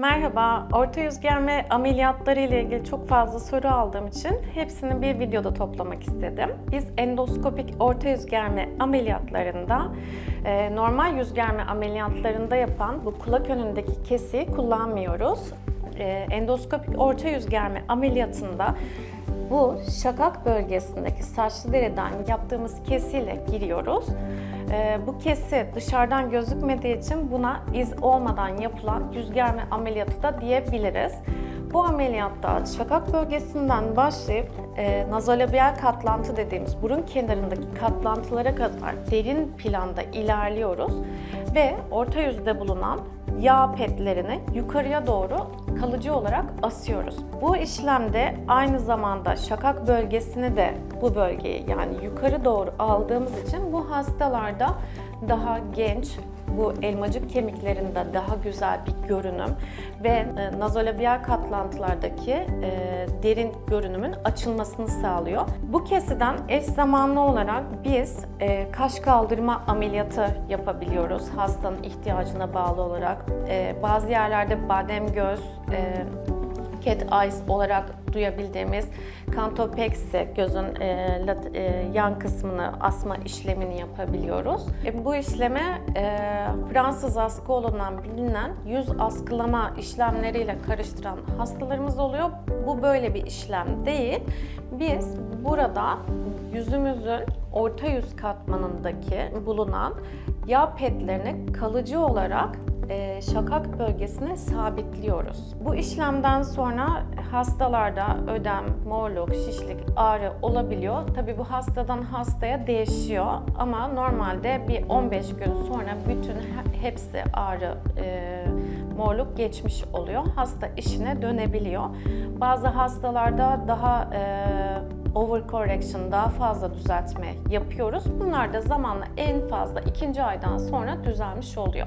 Merhaba, orta yüz germe ameliyatları ile ilgili çok fazla soru aldığım için hepsini bir videoda toplamak istedim. Biz endoskopik orta yüz germe ameliyatlarında e, normal yüz germe ameliyatlarında yapan bu kulak önündeki kesiyi kullanmıyoruz. E, endoskopik orta yüz germe ameliyatında bu şakak bölgesindeki saçlı deriden yaptığımız kesiyle giriyoruz. Ee, bu kesi dışarıdan gözükmediği için buna iz olmadan yapılan yüz germe ameliyatı da diyebiliriz. Bu ameliyatta şakak bölgesinden başlayıp e, nazolabiyal katlantı dediğimiz burun kenarındaki katlantılara kadar derin planda ilerliyoruz ve orta yüzde bulunan yağ petlerini yukarıya doğru kalıcı olarak asıyoruz. Bu işlemde aynı zamanda şakak bölgesini de bu bölgeyi yani yukarı doğru aldığımız için bu hastalarda daha genç, bu elmacık kemiklerinde daha güzel bir görünüm ve e, nazolabiyal katlantılardaki e, derin görünümün açılmasını sağlıyor. Bu kesiden eş zamanlı olarak biz e, kaş kaldırma ameliyatı yapabiliyoruz hastanın ihtiyacına bağlı olarak. Bazı yerlerde badem göz, cat eyes olarak duyabildiğimiz kantopeksi gözün e, lat- e, yan kısmını asma işlemini yapabiliyoruz. E, bu işleme e, Fransız askı olan bilinen yüz askılama işlemleriyle karıştıran hastalarımız oluyor. Bu böyle bir işlem değil. Biz burada yüzümüzün orta yüz katmanındaki bulunan yağ petlerini kalıcı olarak e, şakak bölgesine sabitliyoruz. Bu işlemden sonra hastalarda ödem, morluk, şişlik, ağrı olabiliyor. Tabii bu hastadan hastaya değişiyor ama normalde bir 15 gün sonra bütün he- hepsi ağrı, e, morluk geçmiş oluyor. Hasta işine dönebiliyor. Bazı hastalarda daha e, overcorrection, daha fazla düzeltme yapıyoruz. Bunlar da zamanla en fazla ikinci aydan sonra düzelmiş oluyor.